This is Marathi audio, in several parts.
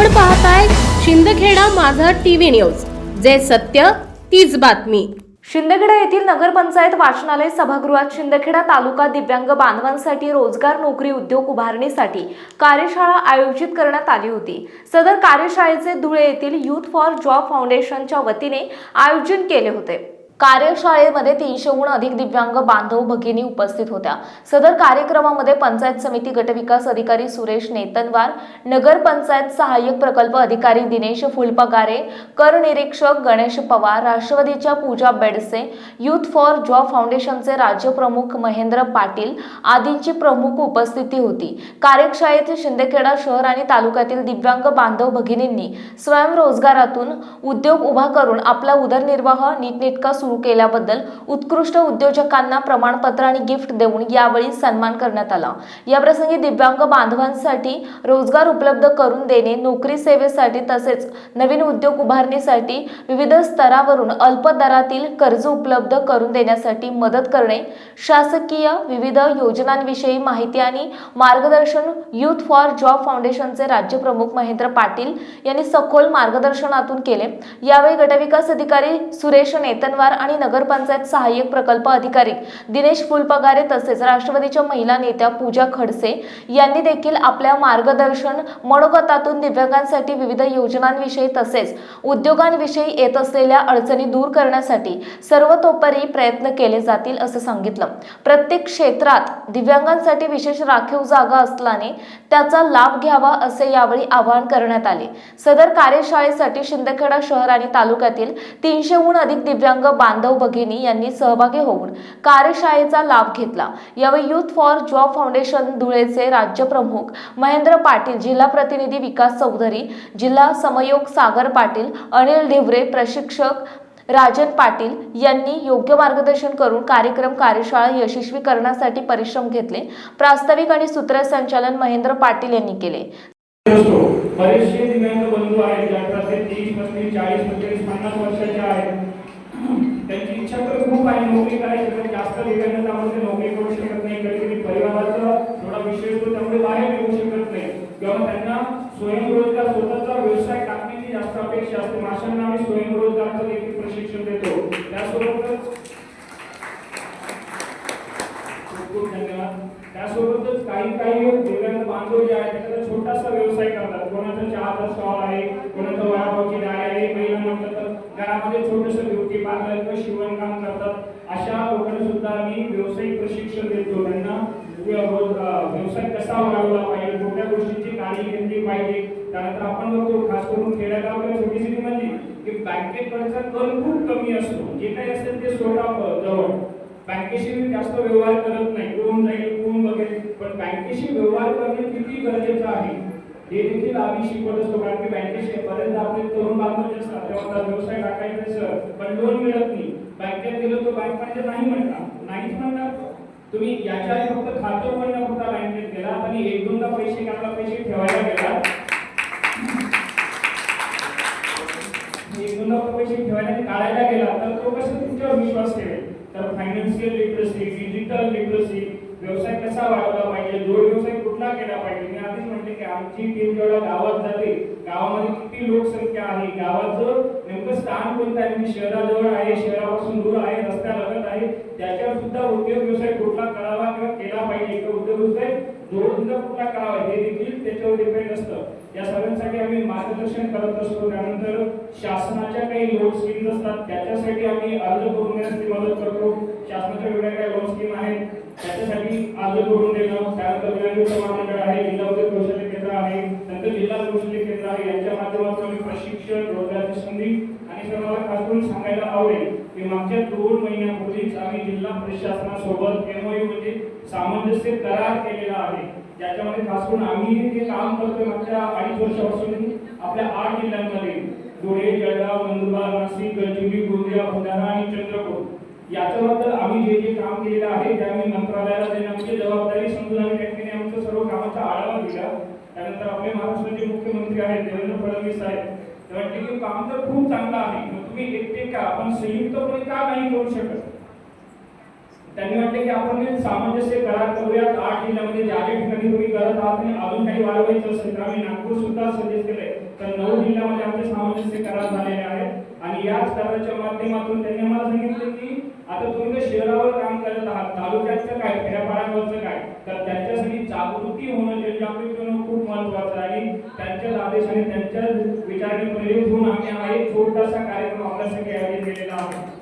आपण पाहताय शिंदखेडा माझा टीव्ही न्यूज. जे सत्य तीच बातमी. शिंदखेडा येथील नगरपंचायत वाचनालय सभागृहात शिंदखेडा तालुका दिव्यांग बांधवांसाठी रोजगार नोकरी उद्योग उभारणीसाठी कार्यशाळा आयोजित करण्यात आली होती. सदर कार्यशाळेचे धुळे येथील युथ फॉर जॉब फाउंडेशनच्या वतीने आयोजन केले होते. कार्यशाळेमध्ये तीनशेहून अधिक दिव्यांग बांधव भगिनी उपस्थित होत्या. सदर कार्यक्रमामध्ये पंचायत समिती गटविकास अधिकारी सुरेश नेतनवार नगरपंचायत सहाय्यक प्रकल्प अधिकारी दिनेश फुलपगारे कर निरीक्षक गणेश पवार राष्ट्रवादीच्या Pooja Bedse youth for job फाउंडेशनचे राज्य प्रमुख महेंद्र पाटील आदींची प्रमुख उपस्थिती होती. कार्यशाळेत शिंदखेडा शहर आणि तालुक्यातील दिव्यांग बांधव भगिनींनी स्वयंरोजगारातून उद्योग उभा करून आपला उदरनिर्वाह नीटनेटका सुरू केल्याबद्दल उत्कृष्ट उद्योजकांना प्रमाणपत्र आणि गिफ्ट देऊन यावेळी सन्मान करण्यात आला. याप्रसंगी दिव्यांग बांधवांसाठी रोजगार उपलब्ध करून देणे नोकरी सेवेसाठी तसेच नवीन उद्योग उभारणीसाठी विविध स्तरावरून अल्प दरातील कर्ज उपलब्ध करून देण्यासाठी मदत करणे शासकीय विविध योजनांविषयी माहिती आणि मार्गदर्शन युथ फॉर जॉब फाउंडेशनचे राज्यप्रमुख महेंद्र पाटील यांनी सखोल मार्गदर्शनातून केले. यावेळी गटविकास अधिकारी सुरेश नेतनवार आणि नगरपंचायत सहाय्यक प्रकल्प अधिकारी दिनेश फुलपगारे तसेच राष्ट्रवादीच्या महिला नेत्या पूजा खडसे यांनी देखील आपल्या मार्गदर्शन मनोगतातून दिव्यांगांसाठी विविध योजनांविषयी तसेच उद्योगांविषयी येत असलेल्या अडचणी दूर करण्यासाठी सर्वतोपरी प्रयत्न केले जातील असं सांगितलं. प्रत्येक क्षेत्रात दिव्यांगांसाठी विशेष राखीव जागा असल्याने त्याचा लाभ घ्यावा असे यावेळी आवाहन करण्यात आले. सदर कार्यशाळेसाठी शिंदखेडा शहर आणि तालुक्यातील तीनशेहून अधिक दिव्यांग बांधव भगिनी यांनी सहभागी होऊन कार्यशाळेचा लाभ घेतला. यावेळी युथ फॉर जॉब फाउंडेशन धुळेचे राज्य प्रमुख महेंद्र पाटील जिल्हा प्रतिनिधी विकास चौधरी जिल्हा समयोग सागर पाटील अनिल ढिवरे प्रशिक्षक राजन पाटील यांनी योग्य मार्गदर्शन करून कार्यक्रम कार्यशाळा यशस्वी करण्यासाठी परिश्रम घेतले. प्रास्ताविक आणि सूत्रसंचालन महेंद्र पाटील यांनी केले. बरेचसे दिव्यांग बंधू आहेत ज्यांना ते तीस पस्तीस चाळीस पंचेचाळीस पन्नास वर्ष नोकरी करायची पण जास्त दिव्यांग त्यामध्ये नोकरी करू शकत नाही. कधी कधी परिवाराचा थोडा विषय येतो त्यामुळे बाहेर येऊ शकत नाही. किंवा त्यांना स्वयंरोजगार स्वतःचा व्यवसाय टाकण्याची जास्त अपेक्षा असते. माशांना आम्ही स्वयंरोजगारचं देखील प्रशिक्षण देतो त्यासोबतच खूप खूप धन्यवाद त्यासोबतच काही काही दिव्यांग बांधव जे आहेत त्याचा छोटासा व्यवसाय करतात कोणाचा चहाचा स्टॉल आहे कोणाचा वडापावची डाळ आहे महिला म्हटलं तर घरामध्ये ब्युटी पार्लर किंवा शिवणकाम करतात. अशा लोकांना सुद्धा आम्ही व्यावसायिक प्रशिक्षण देतो. त्यांना व्यवसाय कसा वाढवला पाहिजे कोणत्या गोष्टींची काळजी घेतली पाहिजे त्यानंतर आपण बघतो खास करून खेड्यागावकडे छोटी सिटी म्हणजे की बँकेकडचा कल खूप कमी असतो. जे काही असेल ते स्वतः जवळ. बँकेशी मी जास्त व्यवहार करत नाही. कोण जाईल कोण वगैरे पण बँकेशी व्यवहार करणे किती गरजेचं आहे? हे देखील आम्ही शिकवत असतो कारण की बँकेचे पर्यंत आपले तरुण बांधव जे असतात. तेव्हा व्यवसाय टाकायचा पण लोन मिळत नाही. बँकेत गेलो तो बँक पाहिजे नाही म्हणणार. नाहीच म्हणणार तुम्ही याच्या आधी फक्त खातं पण फक्त बँकेत गेला आणि एक दोनदा पैसे काढला पैसे ठेवायला गेला. एक दोनदा पैसे ठेवायला काढायला गेला तर तो कसं तुमच्यावर विश्वास ठेवेल? तर फायनान्शियल लिटरसी डिजिटल लिटरसी व्यवसाय कसा वाढवला पाहिजे? जोड व्यवसाय पुन्हा केला पाहिजे. मी आधीच म्हटले की आमची टीम जेव्हा गावात जाते गावामध्ये किती लोकसंख्या आहे गावाचं नेमकं स्थान कोणतं आहे म्हणजे शहराजवळ आहे शहरापासून दूर आहे रस्त्यालगत आहे त्याच्यावर सुद्धा उद्योग व्यवसाय कुठला करावा किंवा केला पाहिजे किंवा उद्योग व्यवसाय जोडधंदा कुठला करावा हे देखील त्याच्यावर डिपेंड असतं. या सगळ्यांसाठी आम्ही मार्गदर्शन करत असतो. त्यानंतर शासनाच्या काही लोन स्कीम्स असतात त्याच्यासाठी आम्ही अर्ज करून देण्यासाठी मदत करतो. शासनाच्या वेगळ्या काही लोन स्कीम आहेत. त्याच्यासाठी अर्ज करून देणं त्यानंतर विनायक महामंडळ आहे जिल्हा उद्योग कौशल्य केंद्र आहे नंतर जिल्हा कौशल्य केंद्र आहे यांच्या माध्यमातून आम्ही प्रशिक्षण रोजगाराची संधी आणि सर मला खास करून सांगायला आवडेल की मागच्या दोन महिन्यापूर्वीच आम्ही जिल्हा प्रशासनासोबत एमओयू म्हणजे सामंजस्य करार केलेला आहे. ज्याच्यामध्ये खास करून आम्ही जे काम करतोय मागच्या अडीच वर्षापासून आपल्या आठ जिल्ह्यांमध्ये. धुळे जळगाव नंदुरबार नाशिक गडचिरोली गोंदिया भंडारा आणि चंद्रपूर. याच्याबद्दल आम्ही जे जे काम केलेलं आहे ते आम्ही मंत्रालयाला देण्याची म्हणजे जबाबदारी समजून आम्ही त्या ठिकाणी आमचं सर्व कामाचा आढावा दिला. त्यानंतर आपले महाराष्ट्राचे मुख्यमंत्री आहेत देवेंद्र फडणवीस आहेत तेव्हा ठीक आहे काम तर खूप चांगलं आहे मग तुम्ही एकटे का? आपण संयुक्तपणे का नाही करू शकत? त्यांनी म्हटले की आपण सामंजस्य करार करूयात. आठ जिल्ह्यामध्ये ज्या ज्या ठिकाणी तुम्ही करत आहात आणि अजून काही वाढवायचं असेल तर आम्ही नागपूर सुद्धा सजेस्ट केलंय. तर नऊ जिल्ह्यामध्ये आमचे सामंजस्य करार झालेले आहेत. आणि याच कराराच्या माध्यमातून त्यांनी आम्हाला सांगितलं की आता तुम्ही जर शहरावर काम करत आहात तालुक्याचं काय खेड्यापाड्यावरचं काय? तर त्यांच्यासाठी जागृती होणं जनजागृती होणं खूप महत्वाचं आहे. आणि त्यांच्याच आदेशाने त्यांच्या त्यांच्याच विचाराने प्रेरित होऊन आम्ही हा एक छोटासा कार्यक्रम आपल्यासाठी आयोजित केलेला आहे.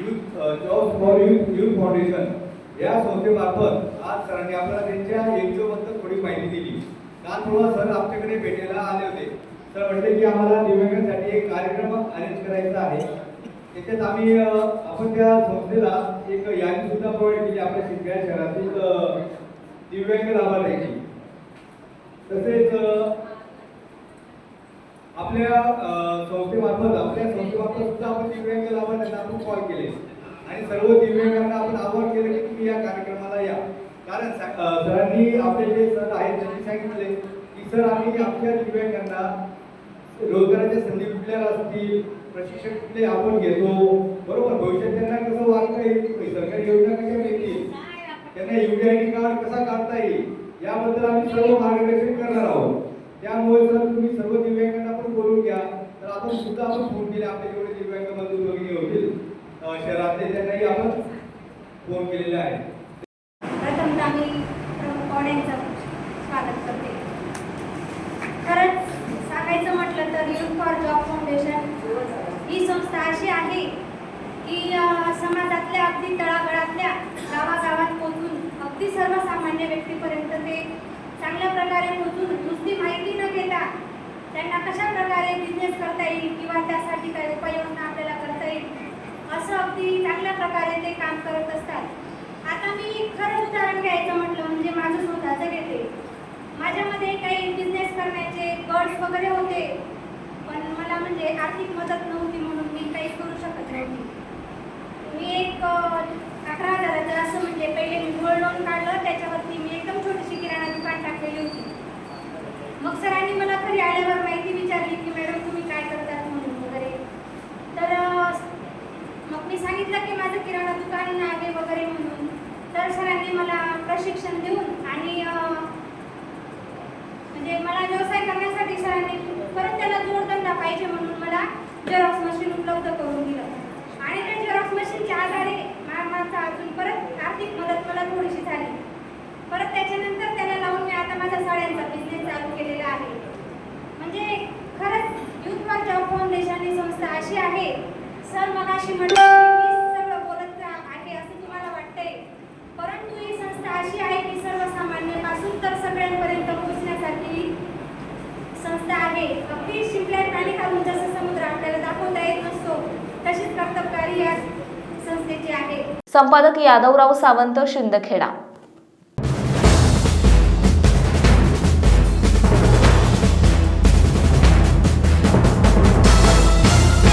Youth jobs for youth foundation या संस्थेमार्फत आज सरांनी आपल्याला त्यांच्या एनजीओ बद्दल थोडी माहिती दिली. काल परवा सर आमच्याकडे भेटायला आले होते. सर म्हटले की आम्हाला दिव्यांगांसाठी एक कार्यक्रम अरेंज करायचा आहे. त्याच्यात आम्ही आपण त्या संस्थेला एक यादी सुद्धा प्रोव्हाइड केली आपल्या शिंदखेडा शहरातील दिव्यांग लाभार्थ्यांची. तसेच आपल्या संस्थेमार्फत आपल्या संस्थेमार्फत सुद्धा आपण दिव्यांग लाभार्थ्यांना आपण कॉल केले. आणि सर्व दिव्यांगांना आपण आवाहन केलं की तुम्ही या कार्यक्रमाला या. कारण सरांनी आपले जे सर आहेत त्यांनी सांगितले सर आम्ही आमच्या दिव्यांगांना रोजगाराच्या संधी कुठल्या असतील प्रशिक्षण कुठले आपण घेतो बरोबर भविष्यात त्यांना कसं वागता येईल सरकारी योजना कशा मिळतील? त्यांना युडीआयडी कार्ड कसा काढता येईल? याबद्दल आम्ही सर्व मार्गदर्शन करणार आहोत. त्यामुळे जर तुम्ही सर्व दिव्यांगांना पण बोलून घ्या तर आपण सुद्धा आपण फोन केले आपले जेवढे दिव्यांग बंधू भगिनी होतील अ, शहरातले त्यांनाही आपण फोन केलेले आहे प्रथमतः मी प्रमुख पाहुण्यांचं स्वागत करते खरंच सांगायचं म्हटलं तर युथ फॉर जॉब फाउंडेशन ही संस्था अशी आहे की अं, समाजातल्या अगदी तळागळातल्या गावागावात पोहोचून अगदी सर्वसामान्य व्यक्तीपर्यंत ते चांगल्या प्रकारे पोहोचून नुसती माहिती न घेता त्यांना कशा प्रकारे बिझनेस करता येईल किंवा त्यासाठी काही उपाययोजना आपल्याला करता येईल असं अगदी चांगल्या प्रकारे ते काम करत असतात. आता मी खरं उदाहरण घ्यायचं म्हटलं म्हणजे माझं स्वतःचं घेते. माझ्यामध्ये काही बिझनेस करण्याचे गट्स वगैरे होते पण मला म्हणजे आर्थिक मदत नव्हती म्हणून मी काही करू शकत नव्हती मी एक अं, अकरा हजाराचं असं म्हणजे पहिले मी गोल्ड लोन काढलं त्याच्यावरती मी एकदम छोटीशी किराणा दुकान टाकलेली होती मग सरांनी मला घरी आल्यावर माहिती विचारली की मॅडम तुम्ही काय करतात म्हणून वगैरे. तर मग मी सांगितलं की माझं किराणा दुकान आहे वगैरे म्हणून. तर सरांनी मला प्रशिक्षण देऊन आणि म्हणजे मला व्यवसाय करण्यासाठी सरांनी परत त्याला जोडधंदा पाहिजे म्हणून मला झेरॉक्स मशीन उपलब्ध करून दिलं. आणि त्या झेरॉक्स मशीनच्या आधारे माझा अजून परत आर्थिक मदत मला थोडीशी झाली. परत त्याच्यानंतर त्याला लावून मी आता माझा साड्यांचा बिझनेस चालू केलेला आहे म्हणजे खरंच युथ फॉर जॉब फाउंडेशन ही संस्था अशी आहे सर मला अशी म्हटलं की यादवराव सावंत शिंदखेडा.